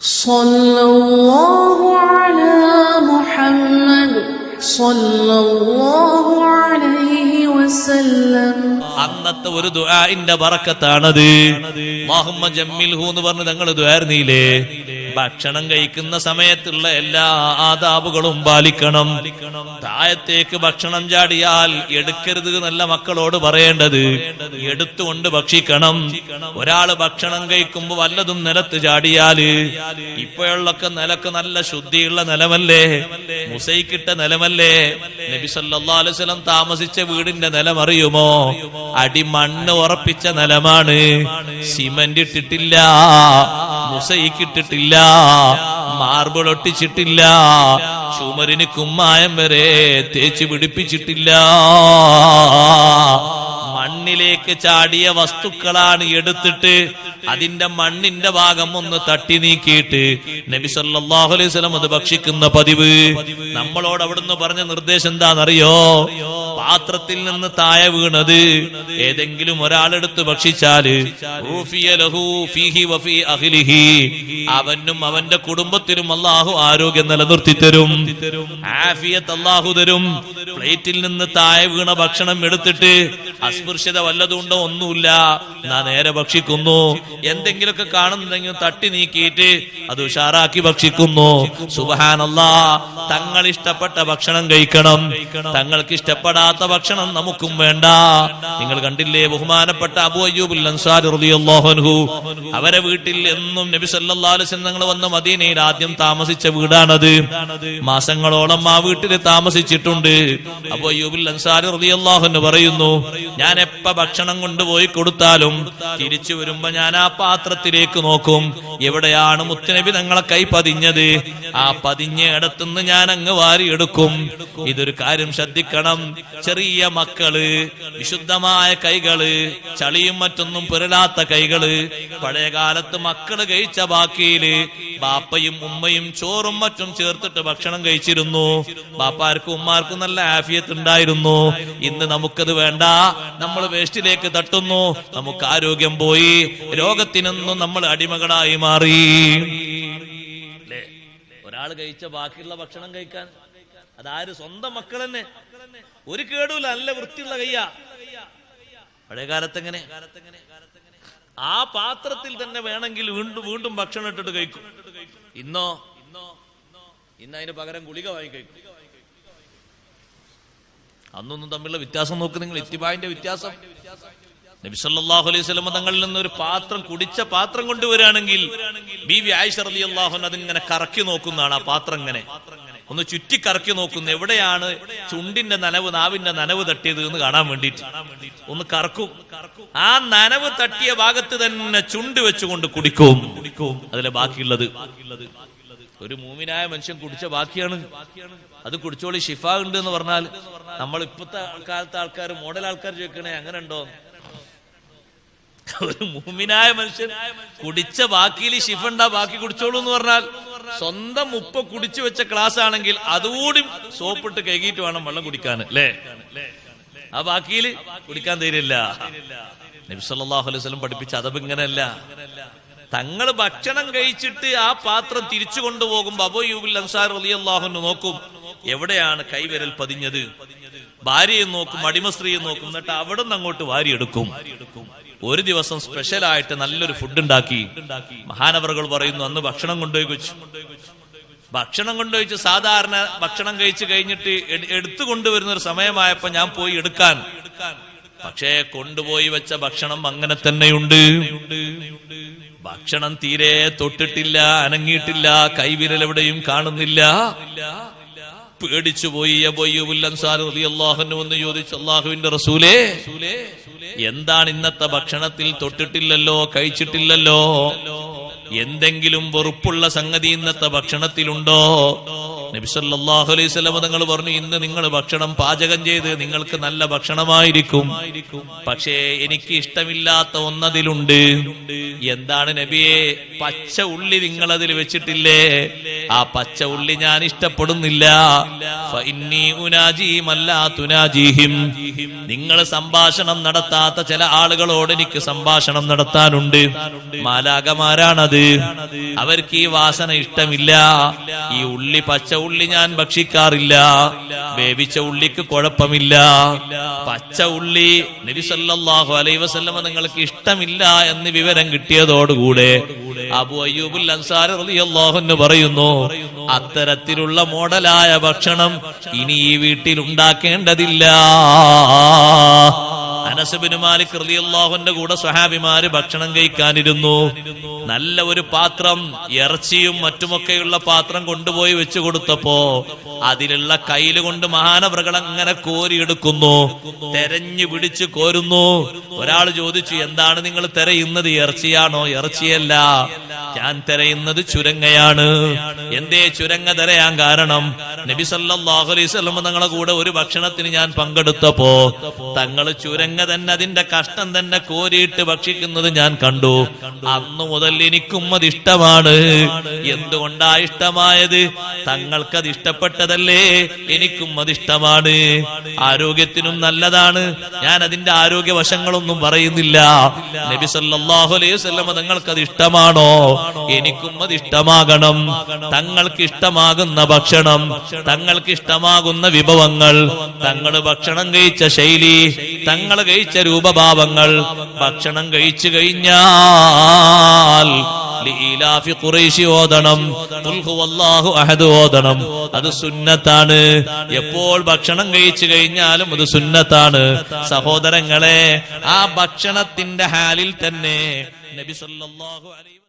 صلى الله على محمد صلى الله عليه وسلم അന്നത്തെ ഒരു ദുആഇന്റെ ബറക്കത്താണത് അല്ലാഹുമ്മ ജമ്മിൽഹു എന്ന് പറഞ്ഞ് തങ്ങൾ ദുആർന്നില്ലേ ഭക്ഷണം കഴിക്കുന്ന സമയത്തുള്ള എല്ലാ ആദാബുകളും പാലിക്കണം. താഴത്തേക്ക് ഭക്ഷണം ചാടിയാൽ എടുക്കരുത് നല്ല മക്കളോട് പറയേണ്ടത്. എടുത്തുകൊണ്ട് ഭക്ഷിക്കണം. ഒരാൾ ഭക്ഷണം കഴിക്കുമ്പോ വല്ലതും നിലത്ത് ചാടിയാൽ ഇപ്പോഴുള്ളൊക്കെ നിലയ്ക്ക് നല്ല ശുദ്ധിയുള്ള നിലമല്ലേ? മുസൈക്കിട്ട നിലമല്ലേ? നബി സല്ലല്ലാഹു അലൈഹി വസല്ലം താമസിച്ച വീടിന്റെ നിലം അറിയുമോ അടി മണ്ണ് ഉറപ്പിച്ച നിലമാണ്. സിമന്റ് ഇട്ടിട്ടില്ല. മുസൈക്ക് ഇട്ടിട്ടില്ല. മാർബിൾ ഒട്ടിച്ചിട്ടില്ല ചുമരിന് കുമ്മായം വരെ തേച്ച് പിടിപ്പിച്ചിട്ടില്ല. മണ്ണിലേക്ക് ചാടിയ വസ്തുക്കളാണ് എടുത്തിട്ട് അതിന്റെ മണ്ണിന്റെ ഭാഗം ഒന്ന് തട്ടി നീക്കിയിട്ട് നബി സല്ലല്ലാഹു അലൈഹി വസല്ലം അത് ഭക്ഷിക്കുന്ന പതിവ്. നമ്മളോട് അവിടുന്ന് പറഞ്ഞ നിർദ്ദേശം എന്താണെന്നറിയോ? പാത്രത്തിൽ നിന്ന് താഴെ വീണത്. ഏതെങ്കിലും ഒരാളെടുത്ത് ഭക്ഷിച്ചാൽ അവനും അവന്റെ കുടുംബത്തിനും അള്ളാഹു ആരോഗ്യം നിലനിർത്തി തരും ആഫിയത്ത് അള്ളാഹു തരും. പ്ലേറ്റിൽ നിന്ന് താഴെ വീണ ഭക്ഷണം എടുത്തിട്ട് അസ്പൃശ്യത വല്ലതുണ്ടോ ഒന്നുമില്ല. നാ നേരെ ഭക്ഷിക്കുന്നു. എന്തെങ്കിലുമൊക്കെ കാണുന്നുണ്ടെങ്കിൽ തട്ടി നീക്കിയിട്ട് അത് ഉഷാറാക്കി ഭക്ഷിക്കുന്നു. സുബഹാനല്ലാ തങ്ങൾ ഇഷ്ടപ്പെട്ട ഭക്ഷണം കഴിക്കണം. തങ്ങൾക്ക് ഇഷ്ടപ്പെടാത്ത ഭക്ഷണം നമുക്കും വേണ്ട. നിങ്ങൾ കണ്ടില്ലേ ബഹുമാനപ്പെട്ട അബു അയ്യൂബുൽ അൻസാർ റളിയല്ലാഹു അൻഹു? അവരെ വീട്ടിൽ എന്നും നബി വസല്ലം തങ്ങൾ വന്ന മദീനയിൽ ആദ്യം താമസിച്ച വീടാണത്. മാസങ്ങളോളം ആ വീട്ടിൽ താമസിച്ചിട്ടുണ്ട്. അബു അയ്യൂബുൽ അൻസാരി അൻഹു പറയുന്നു ഞാൻ എപ്പ ഭക്ഷണം കൊണ്ടുപോയി കൊടുത്താലും തിരിച്ചു വരുമ്പോ ഞാൻ ആ പാത്രത്തിലേക്ക് നോക്കും എവിടെയാണ് മുത്തനബി തങ്ങളെ കൈ പതിഞ്ഞത്? ആ പതിഞ്ഞ ഇടത്തുനിന്ന് ഞാൻ അങ്ങ് വാരിയെടുക്കും. ഇതൊരു കാര്യം ശ്രദ്ധിക്കണം. ചെറിയ മക്കൾ വിശുദ്ധമായ കൈകൾ ചളിയും മറ്റൊന്നും പുരലാത്ത കൈകൾ പഴയ കാലത്ത് മക്കൾ കഴിച്ച ബാക്കിയിൽ ബാപ്പയും ഉമ്മയും ചോറും മറ്റും ചേർത്തിട്ട് ഭക്ഷണം കഴിച്ചിരുന്നു. ബാപ്പാർക്കും ഉമ്മാർക്കും നല്ല ആഫിയത്ത് ഉണ്ടായിരുന്നു. ഇന്ന് നമുക്കത് വേണ്ട. നമ്മൾ വേസ്റ്റിലേക്ക് തട്ടുന്നു. നമുക്ക് ആരോഗ്യം പോയി. രോഗത്തിനൊന്നും നമ്മൾ അടിമകളായി മാറി. ഒരാൾ കഴിച്ച ബാക്കിയുള്ള ഭക്ഷണം കഴിക്കാൻ അതാര് സ്വന്തം മക്കൾ തന്നെ. ഒരു കേടുമില്ല. നല്ല വൃത്തിയുള്ള കയ്യാ. പഴയ കാലത്ത് എങ്ങനെ ആ പാത്രത്തിൽ തന്നെ വേണമെങ്കിൽ വീണ്ടും വീണ്ടും ഭക്ഷണം ഇട്ടിട്ട് കഴിക്കും. ഇന്നോ ഇന്ന് അതിന് പകരം ഗുളിക വാങ്ങി കഴിക്കും അന്നൊന്നും തമ്മിലുള്ള വ്യത്യാസം നോക്ക് നിങ്ങൾ ഇത്തിബായിന്റെ വ്യത്യാസം. നബി സല്ലല്ലാഹു അലൈഹി വസല്ലം തങ്ങളിൽ നിന്ന് ഒരു പാത്രം കുടിച്ച പാത്രം കൊണ്ടുവരാണെങ്കിൽ ബി വി ആയിഷ അലി അള്ളാഹു അതിങ്ങനെ കറക്കി നോക്കുന്നതാണ് ആ പാത്രം ഇങ്ങനെ. ഒന്ന് ചുറ്റിക്കറക്കി നോക്കുന്നു. എവിടെയാണ് ചുണ്ടിന്റെ നനവ് നാവിന്റെ നനവ് തട്ടിയത് എന്ന് കാണാൻ വേണ്ടിയിട്ട്? ഒന്ന് കറക്കും. ആ നനവ് തട്ടിയ ഭാഗത്ത് തന്നെ ചുണ്ട് വെച്ചുകൊണ്ട് കുടിക്കും. കുടിക്കും അതിലെ ബാക്കിയുള്ളത്. ഒരു മൂമിനായ മനുഷ്യൻ കുടിച്ച ബാക്കിയാണ്. അത് കുടിച്ചോളി ഷിഫ ഉണ്ട് എന്ന് പറഞ്ഞാൽ നമ്മൾ ഇപ്പോഴത്തെ കാലത്തെ ആൾക്കാർ മോഡൽ ആൾക്കാർ ചോദിക്കണേ അങ്ങനെ ഉണ്ടോ? ഒരു മൂമിനായ മനുഷ്യൻ കുടിച്ച ബാക്കിയിൽ ഷിഫ ഉണ്ടാ? ബാക്കി കുടിച്ചോളൂ എന്ന് പറഞ്ഞാൽ സ്വന്തം ഉപ്പ കുടിച്ചു വെച്ച ക്ലാസ് ആണെങ്കിൽ അതുകൂടി സോപ്പിട്ട് കഴുകിയിട്ട് വേണം വെള്ളം കുടിക്കാൻ അല്ലേ? ആ ബാക്കിയിൽ കുടിക്കാൻ തീരില്ല. നബി സല്ലല്ലാഹു അലൈഹി വസല്ലം പഠിപ്പിച്ച അതബ് ഇങ്ങനല്ല തങ്ങൾ ഭക്ഷണം കഴിച്ചിട്ട് ആ പാത്രം തിരിച്ചു കൊണ്ടുപോകുമ്പോ അബോ യൂബിൽ അൻസാർ റളിയല്ലാഹു നോക്കും എവിടെയാണ് കൈവിരൽ പതിഞ്ഞത്? ഭാര്യയെ നോക്കും അടിമസ്ത്രീയെ നോക്കും എന്നിട്ട് അവിടെ നിന്ന് അങ്ങോട്ട് വാരിയെടുക്കും. ഒരു ദിവസം സ്പെഷ്യലായിട്ട് നല്ലൊരു ഫുഡ് ഉണ്ടാക്കി മഹാനവറുകൾ പറയുന്നു അന്ന് ഭക്ഷണം കൊണ്ടുപോയി ഭക്ഷണം കൊണ്ടുപോയിച്ച് സാധാരണ ഭക്ഷണം കഴിച്ചു കഴിഞ്ഞിട്ട് എട്- എടുത്തു കൊണ്ടുവരുന്ന ഒരു സമയമായപ്പോ ഞാൻ പോയി എടുക്കാൻ. പക്ഷേ കൊണ്ടുപോയി വെച്ച ഭക്ഷണം അങ്ങനെ തന്നെയുണ്ട്. ഭക്ഷണം തീരെ തൊട്ടിട്ടില്ല അനങ്ങിയിട്ടില്ല കൈവിരൽ എവിടെയും കാണുന്നില്ല. പേടിച്ചു പോയി എന്ന് ചോദിച്ചു അള്ളാഹുവിന്റെ റസൂലേ. എന്താണ് ഇന്നത്തെ ഭക്ഷണത്തിൽ തൊട്ടിട്ടില്ലല്ലോ കഴിച്ചിട്ടില്ലല്ലോ? എന്തെങ്കിലും വെറുപ്പുള്ള സംഗതി ഇന്നത്തെ ഭക്ഷണത്തിലുണ്ടോ? നബി സല്ലല്ലാഹു അലൈഹി നിങ്ങൾ പറഞ്ഞു ഇന്ന് നിങ്ങൾ ഭക്ഷണം പാചകം ചെയ്ത് നിങ്ങൾക്ക് നല്ല ഭക്ഷണമായിരിക്കും. പക്ഷേ എനിക്ക് ഇഷ്ടമില്ലാത്ത ഒന്നതിലുണ്ട്. എന്താണ് നബിയെ? പച്ച ഉള്ളി നിങ്ങൾ അതിൽ വെച്ചിട്ടില്ലേ? ആ പച്ച ഉള്ളി ഞാൻ ഇഷ്ടപ്പെടുന്നില്ല. നിങ്ങൾ സംഭാഷണം നടത്താത്ത ചില ആളുകളോട് എനിക്ക് സംഭാഷണം നടത്താനുണ്ട്. മാലാകമാരാണത് അവർക്ക് ഈ വാസന ഇഷ്ടമില്ല. ഈ ഉള്ളി പച്ച ഉള്ളി ഞാൻ ഭക്ഷിക്കാറില്ല. വേവിച്ച ഉള്ളിക്ക് കുഴപ്പമില്ല. പച്ച ഉള്ളി നബിസല്ലാഹു അലൈഹി വസല്ലമ നിങ്ങൾക്ക് ഇഷ്ടമില്ല എന്ന് വിവരം കിട്ടിയതോടുകൂടെ അബു അയ്യൂബുൽ അൻസാരി റളിയല്ലാഹു അൻഹു പറയുന്നു അത്തരത്തിലുള്ള മോഡലായ ഭക്ഷണം ഇനി ഈ വീട്ടിൽ ഉണ്ടാക്കേണ്ടതില്ല. അനസബിന് മാലിക് റളിയല്ലാഹുവിന്റെ കൂടെ സ്വഹാബിമാര് ഭക്ഷണം കഴിക്കാനിരുന്നു. നല്ല ഒരു പാത്രം ഇറച്ചിയും മറ്റുമൊക്കെയുള്ള പാത്രം കൊണ്ടുപോയി വെച്ചു കൊടുത്തപ്പോ അതിലുള്ള കയ്യിൽ കൊണ്ട് മഹാനവ്രകൾ അങ്ങനെ കോരിയെടുക്കുന്നു. തെരഞ്ഞു പിടിച്ച് കോരുന്നു. ഒരാൾ ചോദിച്ചു എന്താണ് നിങ്ങൾ തെരയുന്നത്? ഇറച്ചിയാണോ? ഇറച്ചിയല്ല. ഞാൻ തെരയുന്നത് ചുരങ്ങയാണ്. എന്തേ ചുരങ്ങ തെരയാൻ കാരണം? നബി അലൈഹി തങ്ങളെ കൂടെ ഒരു ഭക്ഷണത്തിന് ഞാൻ പങ്കെടുത്തപ്പോ തങ്ങൾ ചുരങ്ങ തന്നെ അതിന്റെ കഷ്ടം തന്നെ കോരിയിട്ട് ഭക്ഷിക്കുന്നത് ഞാൻ കണ്ടു. അന്നു മുതൽ എനിക്കും അത് ഇഷ്ടമാണ്. എന്തുകൊണ്ടാ ഇഷ്ടമായത്? തങ്ങൾക്കത് ഇഷ്ടപ്പെട്ടതല്ലേ? എനിക്കും അത് ഇഷ്ടമാണ്. ആരോഗ്യത്തിനും നല്ലതാണ്. ഞാൻ അതിന്റെ ആരോഗ്യ വശങ്ങളൊന്നും പറയുന്നില്ല. നബി സല്ലല്ലാഹു അലൈഹി വസല്ലം തങ്ങൾക്ക് അത് ഇഷ്ടമാണോ? എനിക്കും അത് ഇഷ്ടമാകണം. തങ്ങൾക്ക് ഇഷ്ടമാകുന്ന ഭക്ഷണം തങ്ങൾക്ക് ഇഷ്ടമാകുന്ന വിഭവങ്ങൾ. തങ്ങൾ ഭക്ഷണം കഴിച്ച ശൈലി. തങ്ങൾ കഴിച്ച രൂപഭാവങ്ങൾ. ഭക്ഷണം കഴിച്ചു കഴിഞ്ഞാൽ ലീലാഫി ഖുറൈശി ഓതണം. ഓതണം. അത് സുന്നത്താണ്. എപ്പോൾ ഭക്ഷണം കഴിച്ചു കഴിഞ്ഞാലും അത് സുന്നത്താണ്. സഹോദരങ്ങളെ ആ ഭക്ഷണത്തിന്റെ ഹാലിൽ തന്നെ നബി സല്ലല്ലാഹു അലൈഹി